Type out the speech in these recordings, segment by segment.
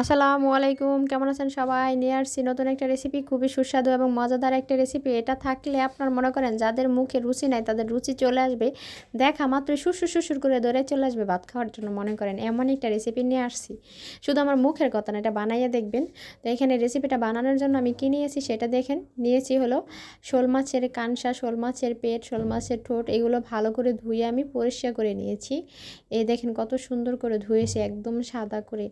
আসসালামু আলাইকুম, কেমন আছেন সবাই? নিয়ে আসছি নতুন একটা রেসিপি খুবই সুস্বাদু এবং মজাদার একটা রেসিপি এটা থাকলে আপনার মনে করেন যাদের মুখে রুচি নাই তাদের রুচি চলে আসবে। দেখা মাত্রই সুসুর সুসুর করে ধরে চলে আসবে ভাত খাওয়ার জন্য, মনে করেন এমন একটা রেসিপি নিয়ে আসছি। শুধু আমার মুখের কথা না, এটা বানাইয়া দেখবেন। তো এখানে রেসিপিটা বানানোর জন্য আমি কী নিয়েছি সেটা দেখেন। নিয়েছি হলো শোল মাছের কানসা, শোল মাছের পেট, শোল মাছের ঠোঁট, এগুলো ভালো করে ধুয়ে আমি পরিষ্কার করে নিয়েছি। এই দেখেন কত সুন্দর করে ধুয়েছি একদম সাদা করে।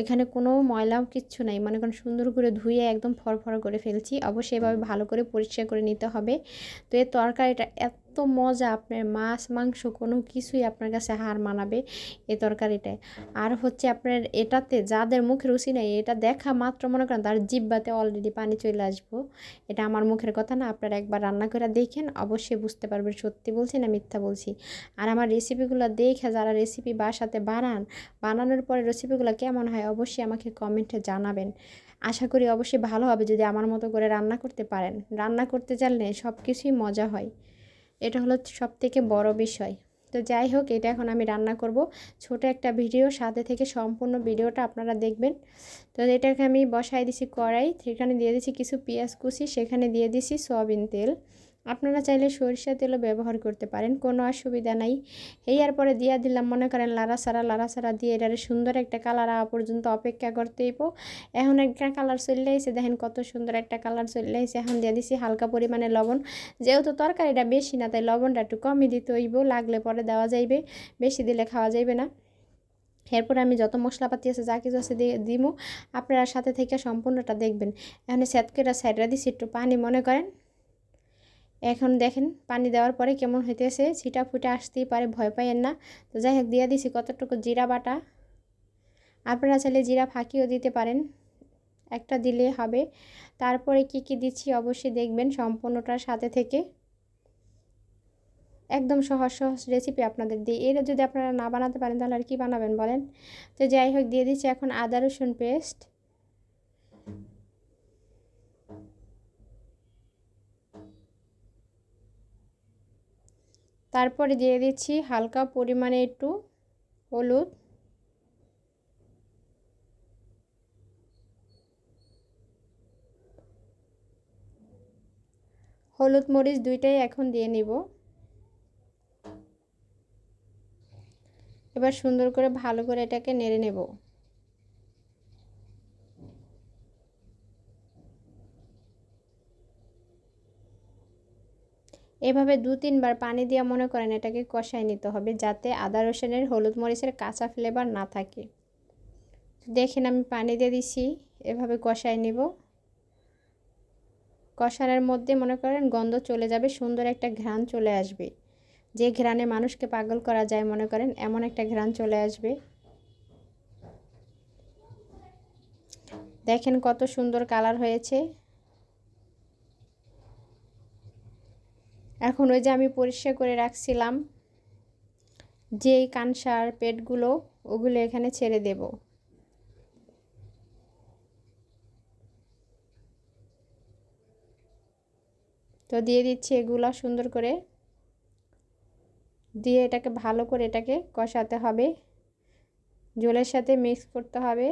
এখানে কোনো ময়লাও কিচ্ছু নাই। মনে করেন সুন্দর করে ধুয়ে একদম ফরফর করে ফেলছি। অবশ্যই এভাবে ভালো করে পরিষ্কার করে নিতে হবে। তো এর তরকারিটা এত মজা, আপনার মাছ, মাংস কোনো কিছুই আপনার কাছে হার মানাবে এই তরকারিটায়। আর হচ্ছে আপনার এটাতে যাদের মুখে রুচি নেই, এটা দেখা মাত্র মনে করেন তার জিব্বাতে অলরেডি পানি চলে আসব। এটা আমার মুখের কথা না, আপনারা একবার রান্না করে দেখেন, অবশ্যই বুঝতে পারবেন, সত্যি বলছি না মিথ্যা বলছি। আর আমার রেসিপিগুলো দেখে যারা রেসিপি বাসাতে বানান, বানানোর পরে রেসিপিগুলো কেমন হয় অবশ্যই আমাকে কমেন্টে জানাবেন। আশা করি অবশ্যই ভালো হবে যদি আমার মতো করে রান্না করতে পারেন। রান্না করতে জানলে সব কিছুই মজা হয়। এটা হলো সব থেকে বড় বিষয়। তো যাই হোক, এটা এখন আমি রান্না করব। ছোট একটা ভিডিও, সাথে থেকে সম্পূর্ণ ভিডিওটা আপনারা দেখবেন। তো এটাকে আমি বসাই দিছি কড়াই, সেখানে দিয়ে দিছি কিছু পেঁয়াজ কুচি, সেখানে দিয়ে দিছি সয়াবিন তেল। আপনারা চাইলে সরিষা তেলও ব্যবহার করতে পারেন, কোনো অসুবিধা নাই। এই আর পরে দিয়া দিলাম, মনে করেন লাড়া সারা লাড়া সারা দিয়ে এটারে সুন্দর একটা কালার আওয়া পর্যন্ত অপেক্ষা করতে হইব। এখন একটা কালার চলে আইসে দেখেন কত সুন্দর একটা কালার চলে আইসে এখন দিয়ে দিছি হালকা পরিমাণে লবণ, যেহেতু তরকারিটা বেশি না, তাই লবণটা একটু কমই দিতে হইব, লাগলে পরে দেওয়া যাইবে, বেশি দিলে খাওয়া যাইবে না। এরপরে আমি যত মশলাপাতি আছে, যা কিছু আছে দিয়ে দিমু, আপনারা সাথে থেকে সম্পূর্ণটা দেখবেন। এখানে স্যাতকেটা সাইডরা দিছি, একটু পানি, মনে করেন এখন দেখেন, পানি দেওয়ার পরে কেমন হইতেছে, ছিটা ফুটে আসতেই পারে, ভয় পাইয়েন না। তো যাই হোক, দিয়ে দিছি কতটুকু জিরা বাটা। আপনারা চাইলে জিরা ফাঁকিও দিতে পারেন, একটা দিলে হবে। তারপরে কি কি দিচ্ছি অবশ্যই দেখবেন সম্পূর্ণটার সাথে থেকে। একদম সহজ সহজ রেসিপি আপনাদের দিই। এটা যদি আপনারা না বানাতে পারেন, তাহলে আর কি বানাবেন বলেন? তো যাই হোক, দিয়ে দিচ্ছি এখন আদা রসুন পেস্ট তারপরে দিয়ে দিচ্ছি হালকা পরিমাণে একটু হলুদ। হলুদ মরিচ দুইটাই এখন দিয়ে নিব। এবার সুন্দর করে ভালো করে এটাকে নেড়ে নেব। এভাবে দু তিনবার পানি দিয়ে মনে করেন এটাকে কষাই নিতে হবে যাতে আদা, রসুনের, হলুদ মরিচের কাঁচা ফ্লেভার না থাকে। দেখেন আমি পানি দিয়ে দিছি, এভাবে কষাই নিব। কষানোর মধ্যে মনে করেন গন্ধ চলে যাবে, সুন্দর একটা ঘ্রাণ চলে আসবে। যে ঘ্রাণে মানুষকে পাগল করা যায় মনে করেন, এমন একটা ঘ্রাণ চলে আসবে। দেখেন কত সুন্দর কালার হয়েছে। এখন ওই যে আমি পরিষ্কার করে রাখছিলাম, যেই কানসার পেটগুলো, ওগুলো এখানে ছেড়ে দেব। তো দিয়ে দিচ্ছি এগুলো সুন্দর করে। দিয়ে এটাকে ভালো করে এটাকে কষাতে হবে। জলের সাথে মিক্স করতে হবে।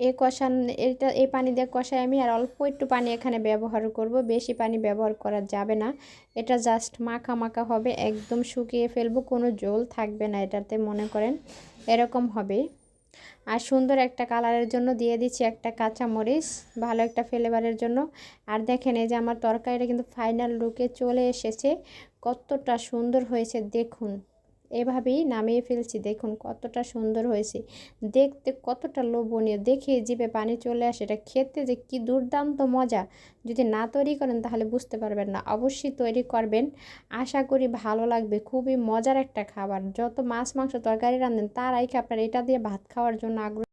এ কষান, এটা, এই পানি দিয়ে কষাই আমি আর অল্প একটু পানি এখানে ব্যবহার করব। বেশি পানি ব্যবহার করা যাবে না। এটা জাস্ট মাখা মাখা হবে, একদম শুকিয়ে ফেলব, কোনো জল থাকবে না এটাতে, মনে করেন। এরকম হবে। আর সুন্দর একটা কালারের জন্য দিয়ে দিচ্ছি একটা কাঁচা মরিচ ভালো একটা ফ্লেভারের জন্য। আর দেখেন, এই যে আমার তরকারিটা কিন্তু ফাইনাল লুকে চলে এসেছে। কতটা সুন্দর হয়েছে, দেখুন। এভাবেই নামিয়ে ফেলছি। দেখুন কতটা সুন্দর হয়েছে। দেখতে কতটা লোভনীয়। দেখে জিভে পানি চলে আসে। এটা খেতে যে কি দুর্দান্ত মজা। যদি না তৈরি করেন তাহলে বুঝতে পারবেন না। অবশ্যই তৈরি করবেন। আশা করি ভালো লাগবে। খুবই মজার একটা খাবার। যত মাছ, মাংস, তরকারি রাঁধেন, তারাই আপনার এটা দিয়ে ভাত খাওয়ার জন্য আগ্রহ